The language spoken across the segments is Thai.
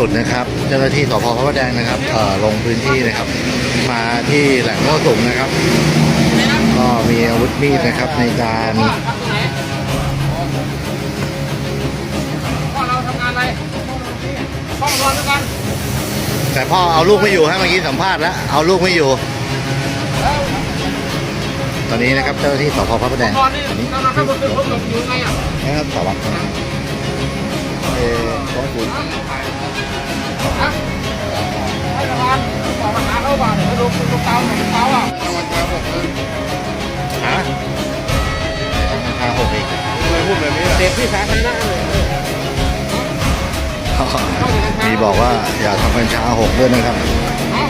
สุดนะครับ เจ้าหน้าที่สพพระประแดงนะครับเอ่อลงพื้นที่นะครับ มาที่แหล่งมั่วสุมนะครับ ก็มีอาวุธมีดนะครับในการพ่อทำตรงไหนพ่อเราทำงานอะไรพ่อมานอนด้วยกันแต่พ่อเอาลูกไม่อยู่ฮะเมื่อกี้สัมภาษณ์แล้วเอาลูกไม่อยู่ ตอนนี้นะครับเจ้าหน้าที่สพพระประแดงนอนนี่ตอนนี้เราเราเข้าบนตึกผมหลบอยู่ไงอะนะครับสารวัตรครับเออ ขอบคุณฮะให้ประธานบอกปัญหาเขาบ้างเดี๋ยวดูดูเตาหน่อยดูเตาอะฮะทางหกอีกเด็กที่สาธารณะเลยมีบอกว่าอย่าทำกัญชาหกด้วยนะครับเอ้า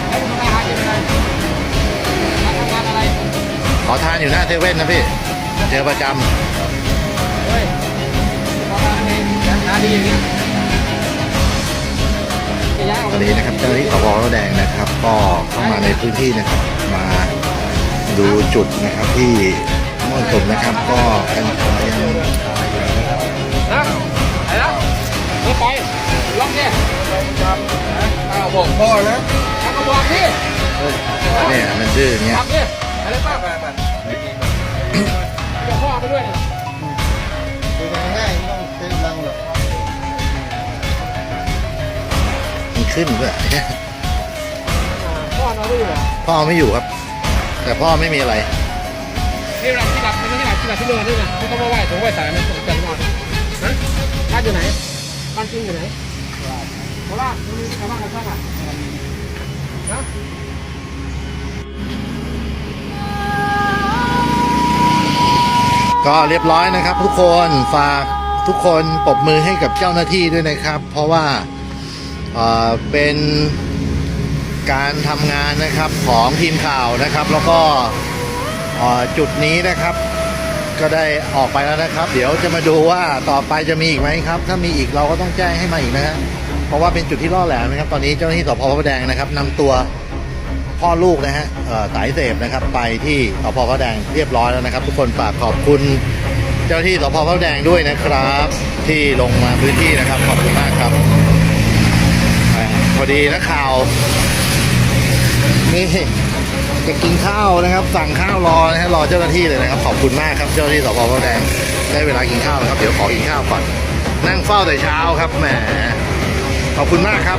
แล้วคุณทำงานอะไรทำงานอะไรขอทานอยู่หน้าเซเว่นนะพี่ เจอประจเงานดีอย่างเงี้ยจะย้ายออกำตอนนี้นะครับเจ้าหน้าที่สพพระแดงนะครับ ก็เข้ามาในพื้นที่นะครับ มาดูจุดนะครับที่มั่วสุมนะครับ ก็กัญชายังนะไปแล้วไม่ไปล็อกเนี่ยเอาบอกพ่อนะเอาก็บอกพี่เนี่ยมันดื้ออย่างเงี้ย ขึ้นด้วยพ่อนอนด้วยเหรอพ่อไม่อยู่ครับ แต่พ่อไม่มีอะไรนี่เราที่หลับมันไม่ใช่หลับที่หลับที่นอนด้วยนะไม่ต้องมาไหว้ถึงไหว้สายมันจะนอนฮะบ้านอยู่ไหนบ้านจริงอยู่ไหนโคราชตรงนี้ชาวบ้านกันช่างอะนะก็เรียบร้อยนะครับ ทุกคนฝากทุกคนปรบมือให้กับเจ้าหน้าที่ด้วยนะครับ เพราะว่า เป็นการทำงานนะครับของทีมข่าวนะครับ แล้วก็จุดนี้นะครับ ก็ได้ออกไปแล้วนะครับ เดี๋ยวจะมาดูว่าต่อไปจะมีอีกไหมครับ ถ้ามีอีกเราก็ต้องแจ้งให้มาอีกนะฮะเพราะว่าเป็นจุดที่ล่อแหลมนะครับ ตอนนี้เจ้าหน้าที่สพพระแดงนะครับนำตัวพ่อลูกนะฮะสายเสพนะครับ ไปที่สพพระแดงเรียบร้อยแล้วนะครับ ทุกคนฝากขอบคุณ เจ้าหน้าที่สพพระแดงด้วยนะครับ ที่ลงมาพื้นที่นะครับขอบคุณมากครับ ดีนักข่าว นี่จะกินข้าวนะครับ สั่งข้าวรอนะฮะรอเจ้าหน้าที่เลยนะครับ ขอบคุณมากครับเจ้าหน้าที่สพพระแดงได้เวลากินข้าวแล้วครับ เดี๋ยวขอกินข้าวก่อน นั่งเฝ้าแต่เช้าครับแหมขอบคุณมากครับ